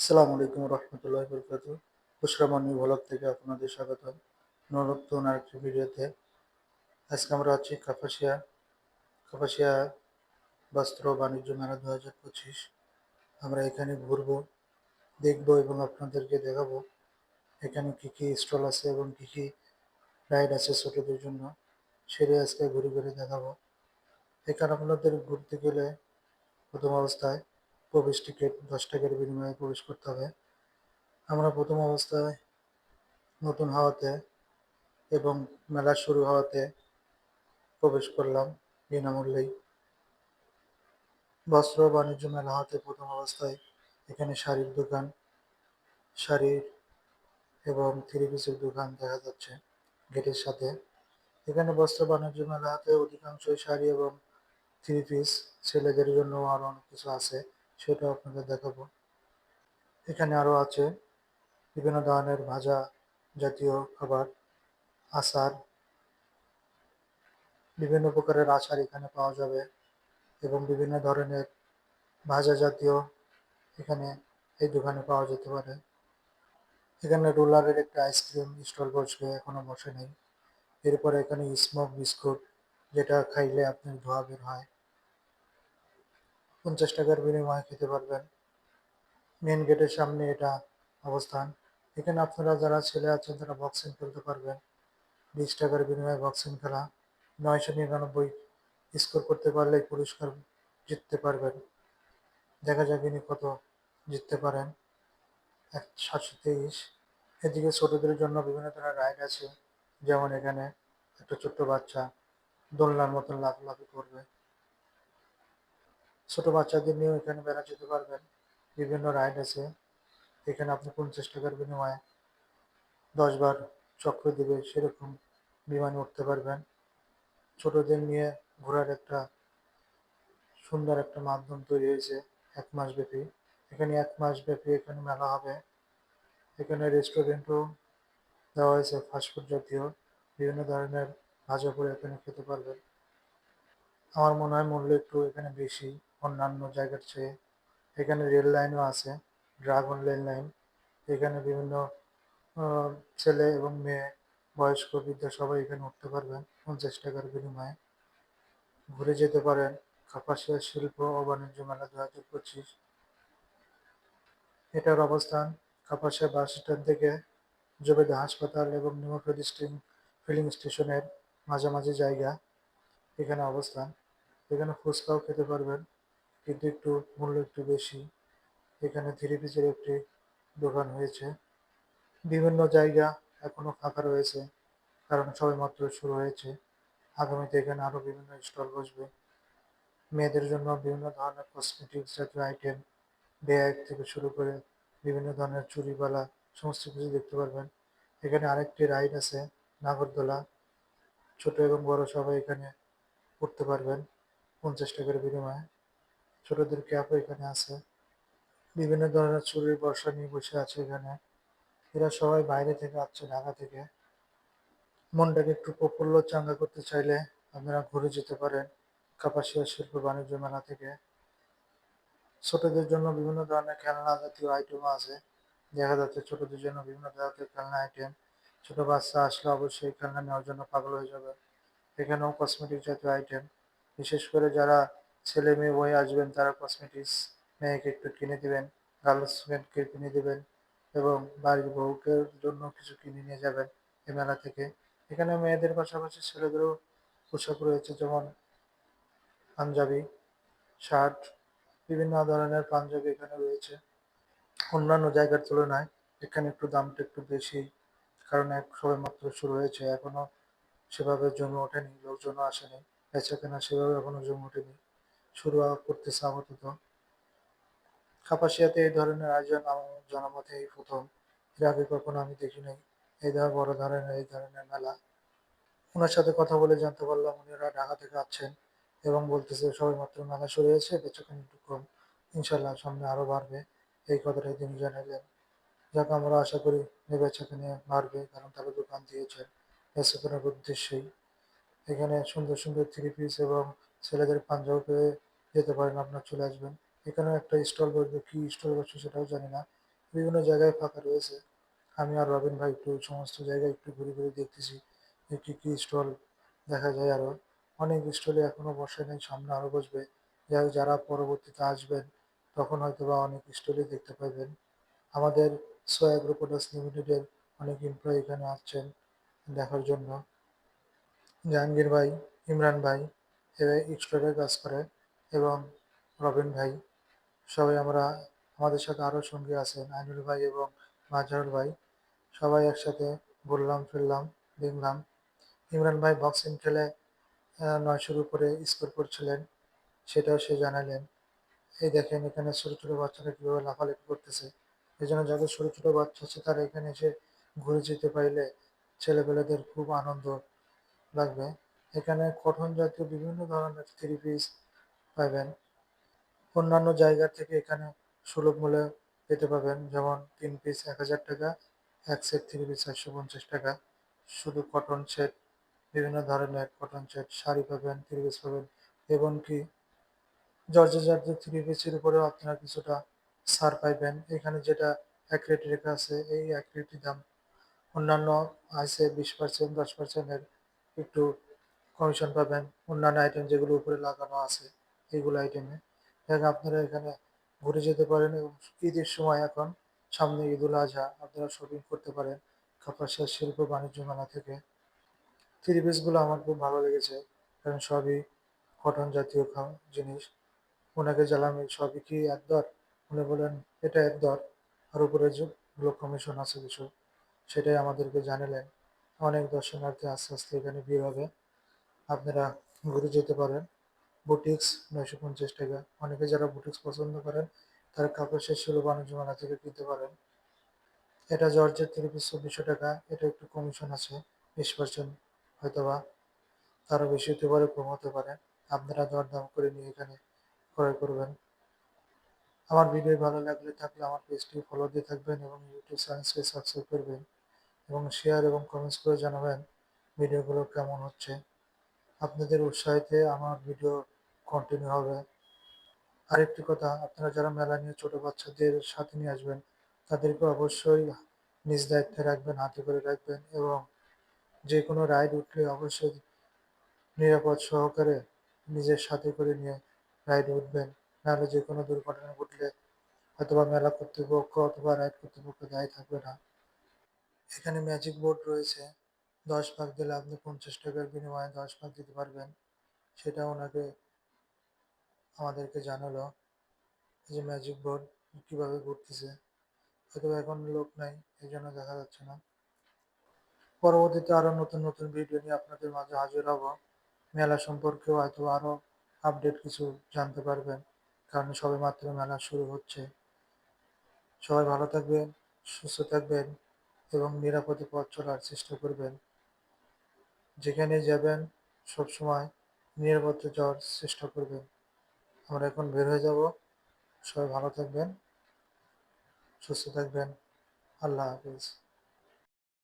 আসসালামু আলাইকুম রহমতুল্লাহ বরকাত খুশরামানি ভ্লগ থেকে আপনাদের স্বাগত নতুন আরেকটি ভিডিওতে আজকে আমরা আছি কাপাসিয়া। কাপাসিয়া বস্ত্র বাণিজ্য মেলা দু হাজার পঁচিশ। আমরা এখানে ঘুরবো, দেখব এবং আপনাদেরকে দেখাবো এখানে কি কি স্টল আছে এবং কি কি রাইড আছে ছোটদের জন্য। সেটাই আজকে ঘুরে ঘুরে দেখাবো। এখানে আপনাদের ঘুরতে গেলে প্রথম অবস্থায় প্রবেশ টিকিট, দশ টাকার বিনিময়ে প্রবেশ করতে হবে। আমরা প্রথম অবস্থায় নতুন হাওয়াতে এবং মেলা শুরু হওয়াতে প্রবেশ করলাম বিনামূল্যেই। বস্ত্র বাণিজ্য মেলা হতে প্রথম অবস্থায় এখানে শাড়ির দোকান, শাড়ির এবং থ্রি পিসের দোকান দেখা যাচ্ছে গেটের সাথে। এখানে বস্ত্র বাণিজ্য মেলা হাতে অধিকাংশই শাড়ি এবং থ্রি পিস ছেলেদের জন্য আরও অনেক কিছু আছে। সেটাও আপনাদের দেখাবো। এখানে আরও আছে বিভিন্ন ধরনের ভাজা জাতীয় খাবার, আচার। বিভিন্ন প্রকারের আচার এখানে পাওয়া যাবে এবং বিভিন্ন ধরনের ভাজা জাতীয় এখানে এই দোকানে পাওয়া যেতে পারে। এখানে রোলারের একটা আইসক্রিম স্টল বসবে এখনও বসে নেই। এরপরে এখানে স্মোক বিস্কুট যেটা খাইলে আপনার ধোয়া বের হয়। পঞ্চাশ টাকার বিনিময়ে খেতে পারবেন। মেন গেটের সামনে এটা অবস্থান। এখানে আপনারা যারা ছেলে আছেন, তারা বক্সিং খেলতে পারবেন। বিশ টাকার বিনিময়ে বক্সিং খেলা। নয়শো নিরানব্বই স্কোর করতে পারলে পুরস্কার জিততে পারবেন। দেখা যাক ইনি কত জিততে পারেন। এক সাতশো তেইশ। এদিকে ছোটদের জন্য বিভিন্ন ধরনের রাইড আছে। যেমন এখানে একটা ছোট্ট বাচ্চা দোলনার মতন লাফালাফি করবে। ছোট বাচ্চাদের নিয়েও এখানে বেড়া যেতে পারবেন। বিভিন্ন রাইড আছে। এখানে আপনি পঞ্চাশ টাকার বিনিময়ে দশ বার চক্র দিবে সেরকম বিমানে উঠতে পারবেন। ছোটদের নিয়ে ঘোরার একটা সুন্দর একটা মাধ্যম তৈরি হয়েছে এক মাস ব্যাপী। এখানে এক মাস ব্যাপী এখানে মেলা হবে। এখানে রেস্টুরেন্টও দেওয়া হয়েছে ফাস্টফুড জাতীয়। বিভিন্ন ধরনের ভাজা করে এখানে খেতে পারবেন। আমার মনে হয় মূল্য একটু এখানে বেশি। অন্যান্য জায়গার চেয়ে। এখানে রেল লাইনও আছে, ড্রাগন রেল লাইন। এখানে বিভিন্ন ছেলে এবং মেয়ে, বয়স্ক বৃদ্ধ সবাই এখানে উঠতে পারবেন পঞ্চাশ টাকার বিনিময়ে। ঘুরে যেতে পারেন কাপাসিয়া শিল্প ও বাণিজ্য মেলা দু হাজার পঁচিশ। এটার অবস্থান কাপাসিয়া বাস স্ট্যান্ড থেকে জবেদা হাসপাতাল এবং নিউ ফিলিং ফিলিং স্টেশনের মাঝামাঝি জায়গা এখানে অবস্থান। এখানে ফুচকাও খেতে পারবেন। কিন্তু একটু মূল্য একটু বেশি। এখানে থ্রি পিসের একটি দোকান হয়েছে। বিভিন্ন জায়গা এখনও ফাঁকা রয়েছে, কারণ সবে মাত্র শুরু হয়েছে। আগামীতে এখানে আরও বিভিন্ন স্টল বসবে। মেয়েদের জন্য বিভিন্ন ধরনের কসমেটিক্স জাতীয় আইটেম ব্যাগ থেকে শুরু করে বিভিন্ন ধরনের চুরিবালা সমস্ত কিছু দেখতে পারবেন। এখানে আরেকটি রাইড আছে নাগরদোলা। ছোট এবং বড় সবাই এখানে উঠতে পারবেন পঞ্চাশ টাকার বিনিময়ে। ছোটদের ক্যাপও এখানে আছে। বিভিন্ন ধরনের চুরির বর্ষা নিয়ে বসে আছে এখানে। এরা সবাই বাইরে থেকে আসছে ঢাকা থেকে। মনটাকে একটু প্রফুল্ল চাঙ্গা করতে চাইলে আপনারা ঘুরে যেতে পারেন কাপাসিয়া শিল্প বাণিজ্য মেলা থেকে। ছোটদের জন্য বিভিন্ন ধরনের খেলনা জাতীয় আইটেম আছে। দেখা যাচ্ছে ছোটদের জন্য বিভিন্ন জাতীয় খেলনা আইটেম ছোট বাচ্চা আসলে অবশ্যই খেলনা নেওয়ার জন্য পাগল হয়ে যাবে। এখানেও কসমেটিক জাতীয় আইটেম বিশেষ করে যারা ছেলে মেয়ে বয়ে আসবেন, তারা কসমেটিক্স মেয়েকে একটু কিনে দিবেন গার্লস ফ্রেন্ডকে কিনে দিবেন এবং বাড়ির বউকে জন্য কিছু কিনে নিয়ে যাবেন এই মেলা থেকে। এখানে মেয়েদের পাশাপাশি ছেলেদেরও পোশাক রয়েছে, যেমন পাঞ্জাবি, শার্ট, বিভিন্ন ধরনের পাঞ্জাবি এখানে রয়েছে। অন্যান্য জায়গার তুলনায় এখানে একটু দামটা একটু বেশি, কারণ এক সবে মাত্র শুরু হয়েছে, এখনও সেভাবে জমে ওঠেনি, লোকজনও আসেনি বেচা কেনা সেভাবে এখনও জমে ওঠেনি। শুরু করতেছে আপাতত কাপাসিয়াতে এই ধরনের আয়োজন আমার জানা মতে এই প্রথম। এর আগে কখনো আমি দেখি নাই। এই ধর বড় ধরনের, এই ধরনের মেলা। ওনার সাথে কথা বলে জানতে পারলাম উনি ওরা ঢাকা থেকে আসছেন এবং বলতেছে সবাই মাত্র মেলা শুরু হয়েছে বেচাকেনা একটু কম। ইনশাল্লাহ সামনে আরও বাড়বে। এই কথাটাই তিনি জানালেন যাকে, আমরা আশা করি বেচাকেনা বাড়বে কারণ তারা দোকান দিয়েছেন। বেচাকেনার উদ্দেশ্যেই। এখানে সুন্দর সুন্দর থ্রি পিস এবং ছেলেদের পাঞ্জাব যেতে পারেন, আপনার চলে আসবেন। এখানেও একটা স্টল বসবে কি স্টল বসবে সেটাও জানি না। বিভিন্ন জায়গায় ফাঁকা রয়েছে। আমি আর রবিন ভাই একটু সমস্ত জায়গায় একটু ঘুরে ঘুরে দেখতেছি যে কী কী স্টল দেখা যায় আরও অনেক স্টলে এখনও বসে নেই, সামনে আরও বসবে। যাই যারা পরবর্তীতে আসবেন, তখন হয়তো বা অনেক স্টলে দেখতে পাবেন। আমাদের সোয়া প্রোডাক্টস লিমিটেডের অনেক এমপ্লয়ি এখানে আসছেন দেখার জন্য। জাহাঙ্গীর ভাই, ইমরান ভাই, এরা স্টোরে কাজ করে। এবং রবিন ভাই সবাই আমরা আমাদের সাথে আরও সঙ্গী আছেন আইনুল ভাই এবং মাজহারুল ভাই। সবাই একসাথে ঘুরলাম ফিরলাম দেখলাম। ইমরান ভাই বক্সিং খেলে আহ, নয়শোর উপরে স্কোর করছিলেন সেটাও সে জানালেন। এই দেখেন এখানে ছোট ছোট বাচ্চারা কীভাবে লাফালাফি করতেছে। এই জন্য যাদের ছোট ছোট বাচ্চা আছে তারা এখানে এসে ঘুরে যেতে পারলে ছেলেপেলেদের খুব আনন্দ লাগবে। এখানে কঠন জাতীয় বিভিন্ন ধরনের থ্রি পিস পাবেন অন্যান্য জায়গা থেকে এখানে সুলভ মূল্যে পেতে পাবেন যেমন তিন পিস এক হাজার টাকা, এক সেট থ্রি পিস চারশো পঞ্চাশ টাকা। শুধু কটন সেট বিভিন্ন ধরনের কটন সেট শাড়ি পাবেন থ্রি পিস পাবেন এবং কি জর্জে জাতীয় থ্রি পিসের উপরেও আপনারা কিছুটা ছাড় পাইবেন। এখানে যেটা এক রেট রেখা আছে, এই এক রেটই দাম অন্যান্য আছে বিশ পার্সেন্ট দশ পার্সেন্টের একটু কমিশন পাবেন। অন্যান্য আইটেম যেগুলো উপরে লাগানো আছে। এইগুলো আইটেমে দেখ আপনারা এখানে ঘুরে যেতে পারেন এবং ঈদের সময় এখন সামনে ঈদুল আজহা, আপনারা শপিং করতে পারেন কাপাসিয়া শিল্প বাণিজ্য মেলা থেকে। থ্রি পিসগুলো আমার খুব ভালো লেগেছে, কারণ সবই কটন জাতীয় জিনিস। ওনাকে জ্বালাম সবই কি এক দর? উনি বলেন এটা এক দর। আর উপরে যেগুলো কমিশন আছে কিছু, সেটাই আমাদেরকে জানালেন। অনেক দর্শনার্থী আস্তে আস্তে এখানে ভিড় হবে। আপনারা ঘুরে যেতে পারেন। বুটিক্স নয়শো পঞ্চাশ টাকা। অনেকে যারা বুটিক্স পছন্দ করেন, তারা কাপড় শেষ হলো বাণিজ্য মেলা থেকে কিনতে পারেন। এটা জর্জের থ্রি চব্বিশশো টাকা। এটা একটু কমিশন আছে, বিশ পার্সেন্ট হয়তোবা। তারও বেশি হতে পারে, কম হতে পারে। আপনারা দরদাম করে নিয়ে এখানে ক্রয় করবেন। আমার ভিডিও ভালো লাগলে থাকলে আমার পেজটি ফলো দিয়ে থাকবেন এবং ইউটিউব চ্যানেলকে সাবস্ক্রাইব করবেন এবং শেয়ার এবং কমেন্টস করে জানাবেন ভিডিওগুলো কেমন হচ্ছে। আপনাদের উৎসাহিতে আমার ভিডিও কন্টিনিউ হবে। আরেকটি কথা, আপনারা যারা মেলা নিয়ে ছোট বাচ্চাদের সাথে নিয়ে আসবেন, তাদেরকে অবশ্যই নিজ দায়িত্বে রাখবেন, হাতে করে রাখবেন এবং যে কোনো রাইড উঠলে অবশ্যই নিরাপদ সহকারে নিজের সাথে করে নিয়ে রাইডে উঠবেন। নাহলে যে কোনো দুর্ঘটনা ঘটলে অথবা মেলা কর্তৃপক্ষ অথবা রাইড কর্তৃপক্ষ দায়ী থাকবে না। এখানে ম্যাজিক বোর্ড রয়েছে। দশ ভাগ দিলে আপনি পঞ্চাশ টাকার বিনিময়ে দশ ভাগ দিতে পারবেন। সেটা ওনাকে আমাদেরকে জানালো যে ম্যাজিক বোর্ড কীভাবে ঘুরতেছে। হয়তো এখন লোক নাই এই জন্য দেখা যাচ্ছে না। পরবর্তীতে আরও নতুন নতুন ভিডিও নিয়ে আপনাদের মাঝে হাজির হব। মেলা সম্পর্কেও হয়তো আরও আপডেট কিছু জানতে পারবেন, কারণ সবে মাত্র মেলা শুরু হচ্ছে। সবাই ভালো থাকবেন, সুস্থ থাকবেন এবং নিরাপদে পথ চলার চেষ্টা করবেন। যেখানে যাবেন, সবসময় নিরাপত্তা যাওয়ার চেষ্টা করবেন। আমরা এখন বের হয়ে যাব। সবাই ভালো থাকবেন, সুস্থ থাকবেন। আল্লাহ হাফিজ।